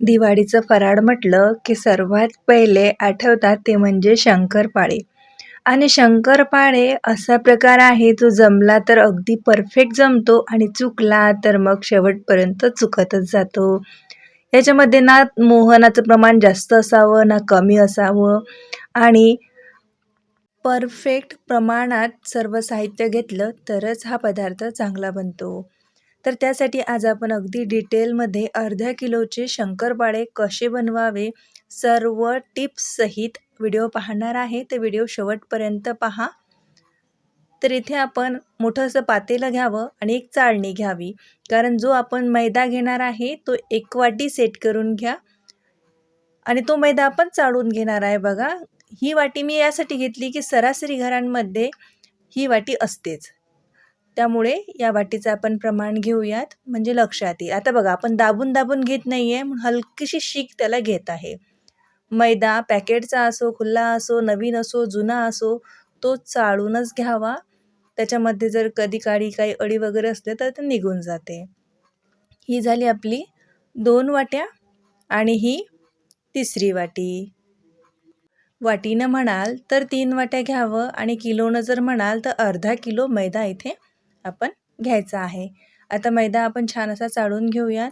दिवाळीचं फराळ म्हटलं की सर्वात पहिले आठवतात ते म्हणजे शंकरपाळे. आणि शंकरपाळे असा प्रकार आहे जो जमला तर अगदी परफेक्ट जमतो आणि चुकला तर मग शेवटपर्यंत चुकतच जातो. याच्यामध्ये ना मोहनाचं प्रमाण जास्त असावं ना कमी असावं आणि परफेक्ट प्रमाणात सर्व साहित्य घेतलं तरच हा पदार्थ चांगला बनतो. तर त्यासाठी आज आपण अगदी डिटेलमध्ये अर्ध्या किलोचे शंकरपाळे कसे बनवावे सर्व टिप्ससहित व्हिडिओ पाहणार आहे. ते व्हिडिओ शेवटपर्यंत पहा. तर इथे आपण मोठं असं पातेलं घ्यावं आणि एक चाळणी घ्यावी. कारण जो आपण मैदा घेणार आहे तो एक वाटी सेट करून घ्या. आणि तो मैदा आपण चाळून घेणार आहे बघा. ही वाटी मी यासाठी घेतली की सरासरी घरांमध्ये ही वाटी असतेच. त्यामुळे या वाटीचं आपण प्रमाण घेऊयात म्हणजे लक्षात येईल. आता बघा आपण दाबून दाबून घेत नाही आहे म्हणून हलकीशी शीक त्याला घेत आहे. मैदा पॅकेटचा असो खुल्ला असो नवीन असो जुना असो तो चाळूनच घ्यावा. त्याच्यामध्ये जर कधी काळी काही अडी वगैरे असले तर ते निघून जाते. ही झाली आपली दोन वाट्या आणि ही तिसरी वाटी. वाटीनं म्हणाल तर तीन वाट्या घ्यावं आणि किलोनं जर म्हणाल तर अर्धा किलो मैदा इथे आपण घ्यायचा आहे. आता मैदा आपण छान असा चाळून घेऊयात.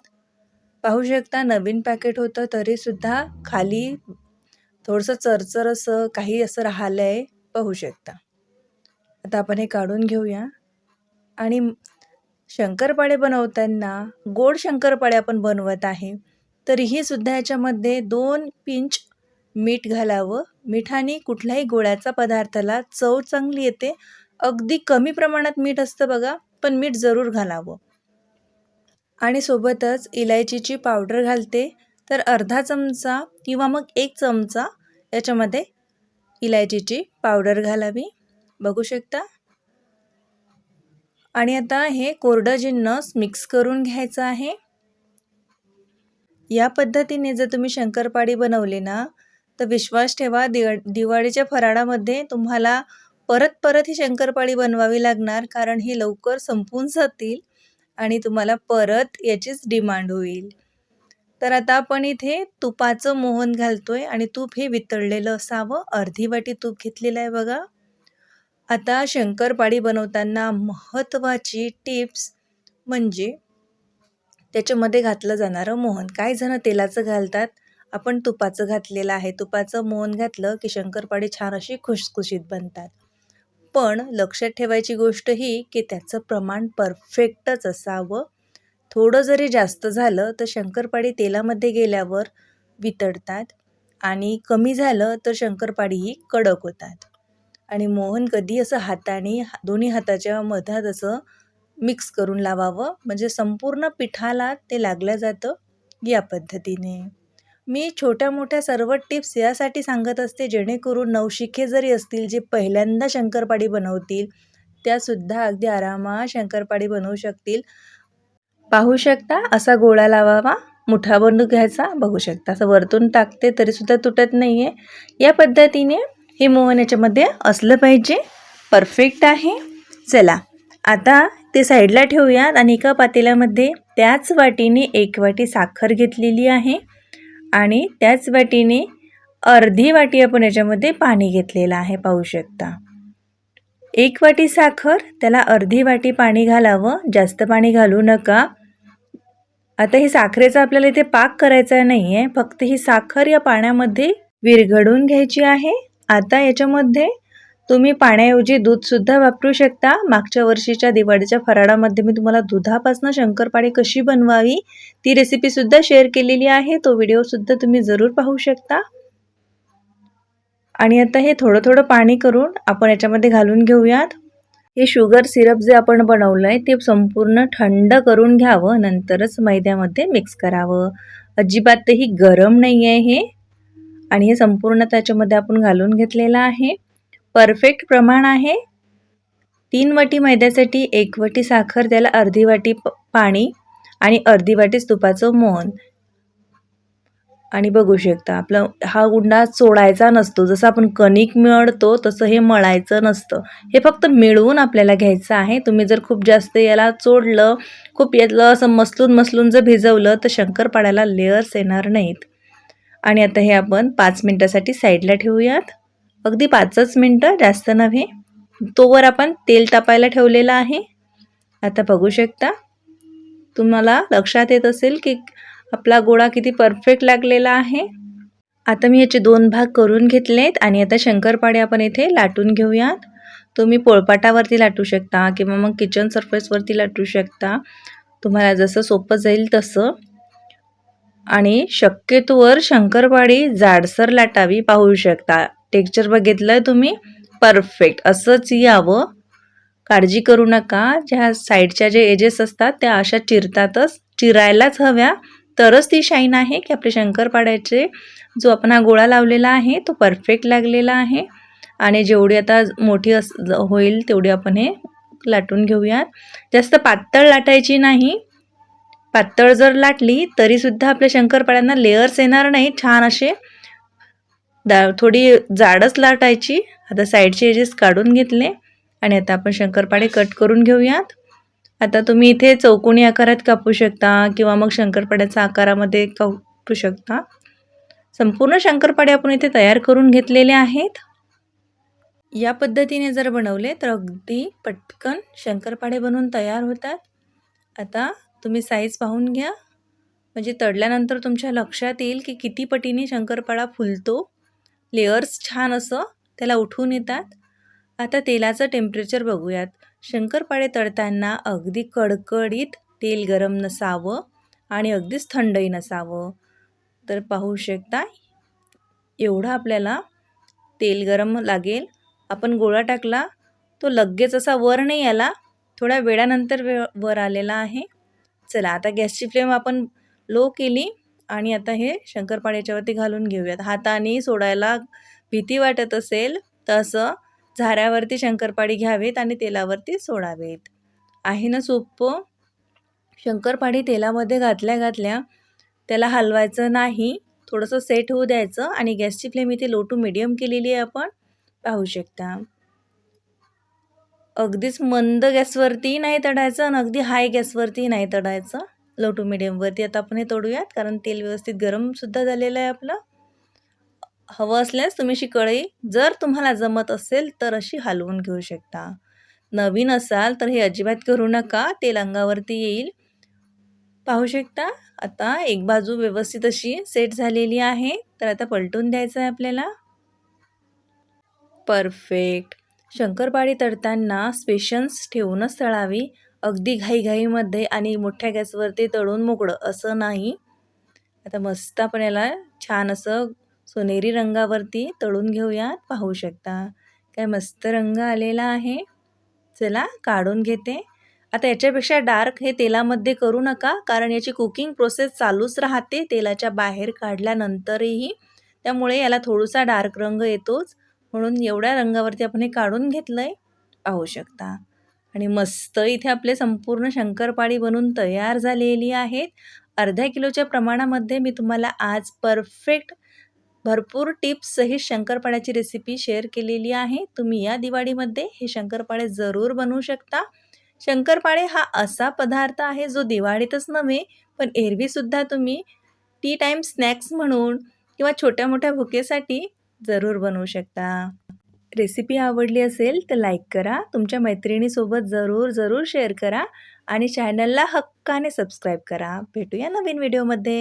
पाहू शकता नवीन पॅकेट होतं तरीसुद्धा खाली थोडंसं चरचर असं काही असं राहिलं आहे पाहू शकता. आता आपण हे काढून घेऊया. आणि शंकरपाळे बनवताना गोड शंकरपाळे आपण बनवत आहे. तरीही सुद्धा याच्यामध्ये दोन पिंच मीठ घालावं. मिठाने कुठल्याही गोळ्याचा पदार्थाला चव चांगली येते. अगदी कमी प्रमाणात मीठ असतं बघा पण मीठ जरूर घालावं. आणि सोबतच इलायचीची पावडर घालते तर अर्धा चमचा किंवा मग एक चमचा याच्यामध्ये इलायचीची पावडर घालावी. बघू शकता? आणि आता हे कोरडं जिन्नस मिक्स करून घ्यायचं आहे. या पद्धतीने जर तुम्ही शंकरपाळी बनवली ना तर विश्वास ठेवा दिवा दिवाळीच्या फराळामध्ये तुम्हाला परत परत ही शंकरपाळी बनवावी लागणार कारण ही लवकर संपून जातील आणि तुम्हाला परत याचीच डिमांड होईल. तर आता आपण इथे तुपाचं मोहन घालतोय आणि तूप हे वितळलेलं असावं. अर्धी वाटी तूप घेतलेलं आहे बघा. आता शंकरपाळी बनवताना महत्त्वाची टिप्स म्हणजे त्याच्यामध्ये घातलं जाणारं मोहन. काही जण तेलाचं घालतात. आपण तुपाचं घातलेलं आहे. तुपाचं मोहन घातलं की शंकरपाळी छान अशी खुशखुशीत बनतात. पण लक्षात ठेवायची गोष्ट ही की त्याचं प्रमाण परफेक्टच असावं. थोडं जरी जास्त झालं तर शंकरपाळी तेलामध्ये गेल्यावर वितळतात आणि कमी झालं तर शंकरपाळीही कडक होतात. आणि मोहन कधी असं हाताने दोन्ही हाताच्या मधात असं मिक्स करून लावावं? म्हणजे संपूर्ण पिठाला ते लागलं जातं या पद्धतीने. मी छोट्या मोठ्या सर्व टिप्स यासाठी सांगत असते जेणेकरून नवशिखे जरी असतील जे पहिल्यांदा शंकरपाळी बनवतील त्यासुद्धा अगदी आरामात शंकरपाळी बनवू शकतील. पाहू शकता असा गोळा लावावा मुठा बनू घ्यायचा बघू शकता. असं वरतून टाकते तरीसुद्धा तुटत नाही आहे या पद्धतीने हे मोहन याच्यामध्ये असलं पाहिजे. परफेक्ट आहे. चला आता ते साईडला ठेवूयात आणि एका पातेल्यामध्ये त्याच वाटीने एक वाटी साखर घेतलेली आहे. आणि त्याच वाटीने अर्धी वाटी आपण याच्यामध्ये पाणी घेतलेलं आहे पाहू शकता. एक वाटी साखर त्याला अर्धी वाटी पाणी घालावं जास्त पाणी घालू नका. आता ही साखरेचा आपल्याला इथे पाक करायचा नाही आहे फक्त ही साखर या पाण्यामध्ये विरघडून घ्यायची आहे. आता याच्यामध्ये तुम्ही पाण्याऐवजी दूधसुद्धा वापरू शकता. मागच्या वर्षीच्या दिवाळीच्या फराळामध्ये मी तुम्हाला दुधापासून शंकरपाळी कशी बनवावी ती रेसिपीसुद्धा शेअर केलेली आहे. तो व्हिडिओसुद्धा तुम्ही जरूर पाहू शकता. आणि आता हे थोडं थोडं पाणी करून आपण याच्यामध्ये घालून घेऊयात. हे शुगर सिरप जे आपण बनवलं आहे ते संपूर्ण थंड करून घ्यावं. नंतरच मैद्यामध्ये मिक्स करावं. अजिबातही गरम नाही आहे हे. आणि हे संपूर्ण त्याच्यामध्ये आपण घालून घेतलेलं आहे. परफेक्ट प्रमाण आहे. तीन वाटी मैद्यासाठी एक वाटी साखर त्याला अर्धी वाटी प पाणी आणि अर्धी वाटी तुपाचं मोहन. आणि बघू शकता आपलं हा गुंडा चोडायचा नसतो. जसं आपण कणिक मिळतो तसं हे मळायचं नसतं. हे फक्त मिळवून आपल्याला घ्यायचं आहे. तुम्ही जर खूप जास्त याला चोडलं खूप यातलं असं मसलून मसलून जर भिजवलं तर शंकरपाड्याला लेअर्स येणार नाहीत. आणि आता हे आपण पाच मिनटासाठी साईडला ठेवूयात. अगदी पाचच मिनटं जास्त नव्हे. तोवर आपण तेल तापायला ठेवलेलं आहे. आता बघू शकता. तुम्हाला लक्षात येत असेल की आपला गोळा किती परफेक्ट लागलेला आहे. आता मी याचे दोन भाग करून घेतलेत आणि आता शंकरपाडे आपण इथे लाटून घेऊयात. तुम्ही पोळपाटावरती लाटू शकता किंवा मग किचन सरफेसवरती लाटू शकता. तुम्हाला जसं सोपं जाईल तसं. आणि शक्यतोवर शंकरपाळी जाडसर लाटावी पाहू शकता. टेक्स्चर बघितलं तुम्ही? परफेक्ट असंच यावं. काळजी करू नका. ज्या साईडच्या जे एजेस असतात त्या अशा चिरतातच. चिरायलाच हव्या. तरच ती शाईन आहे की आपले शंकरपाड्याचे जो आपण हा गोळा लावलेला आहे तो परफेक्ट लागलेला आहे. आणि जेवढी आता मोठी अस होईल तेवढी आपण हे लाटून घेऊयात. जास्त पातळ लाटायची नाही. पातळ जर लाटली तरीसुद्धा आपल्या शंकरपाड्यांना लेअर्स येणार नाही छान असे दा थोडी जाडच लाटायची. आता साईडचे एजेस काढून घेतले. आणि आता आपण शंकरपाळे कट करून घेऊयात. आता तुम्ही इथे चौकोनी आकारात कापू शकता किंवा मग शंकरपाड्याच्या आकारामध्ये कापू शकता. संपूर्ण शंकरपाडे आपण इथे तयार करून घेतलेले आहेत. या पद्धतीने जर बनवले तर अगदी पटकन शंकरपाडे बनवून तयार होतात. आता तुम्ही साईज पाहून घ्या. म्हणजे तडल्यानंतर तुमच्या लक्षात येईल की किती पटीने शंकरपाळा फुलतो. लेअर्स छान असं त्याला उठून येतात. आता तेलाचं टेम्परेचर बघूयात. शंकरपाळे तळताना अगदी कडकडीत तेल गरम नसावं आणि अगदीच थंडही नसावं. तर पाहू शकता एवढं आपल्याला तेल गरम लागेल. आपण गोळा टाकला तो लगेच असा वर नाही आला थोड्या वेळानंतर वे वर आलेला आहे. चला आता गॅसची फ्लेम आपण लो केली. आणि आता हे शंकरपाळी याच्यावरती घालून घेऊयात. हाताने सोडायला भीती वाटत असेल तसं झाऱ्यावरती शंकरपाळी घ्यावेत आणि तेलावरती सोडावेत. आहे ना सोपं शंकरपाळी तेलामध्ये घातल्या घातल्या त्याला हलवायचं नाही थोडंसं सेट होऊ द्यायचं आणि गॅसची फ्लेम इथे लो टू मिडियम केलेली आहे आपण. पाहू शकता. अगदीच मंद गॅसवरती नाही तडायचं आणि अगदी हाय गॅसवरती नाही तडायचं लो टू मिडियमवरती आता आपण हे तोडूयात कारण तेल व्यवस्थित गरमसुद्धा झालेलं आहे आपलं. हवं असल्यास तुम्ही अशी कढई जर तुम्हाला जमत असेल तर अशी हलवून घेऊ शकता. नवीन असाल तर हे अजिबात करू नका तेल अंगावरती येईल. पाहू शकता आता एक बाजू व्यवस्थित अशी सेट झालेली आहे तर आता पलटून द्यायचं आहे आपल्याला. परफेक्ट शंकरपाळी तळताना स्पेशन्स ठेवूनच तळावी. अगदी घाईघाईमध्ये आणि मोठ्या गॅसवरती तळून मोकळं असं नाही. आता मस्त आपण याला छान असं सोनेरी रंगावरती तळून घेऊयात पाहू शकता. काय मस्त रंग आलेला आहे. चला काढून घेते. आता याच्यापेक्षा डार्क हे तेलामध्ये करू नका कारण याची कुकिंग प्रोसेस चालूच राहते तेलाच्या बाहेर काढल्यानंतरही. त्यामुळे याला थोडासा डार्क रंग येतोच म्हणून एवढ्या रंगावरती आपण हे काढून घेतलं आहे पाहू शकता. आणि मस्त इथे आपले संपूर्ण शंकरपाळी बनून तयार झालेली आहेत. अर्ध्या किलोच्या प्रमाणामध्ये मी तुम्हाला आज परफेक्ट भरपूर टिप्ससहित शंकरपाळ्याची रेसिपी शेअर केलेली आहे. तुम्ही या दिवाळीमध्ये हे शंकरपाळे जरूर बनवू शकता. शंकरपाळे हा असा पदार्थ आहे जो दिवाळीतच नव्हे पण एरवीसुद्धा तुम्ही टी टाईम स्नॅक्स म्हणून किंवा छोट्या मोठ्या भुकेसाठी जरूर बनवू शकता. रेसिपी आवडली असेल तर लाईक करा तुमच्या मैत्रिणीसोबत जरूर जरूर शेअर करा आणि चॅनलला हक्काने सबस्क्राईब करा. भेटूया नवीन व्हिडिओमध्ये.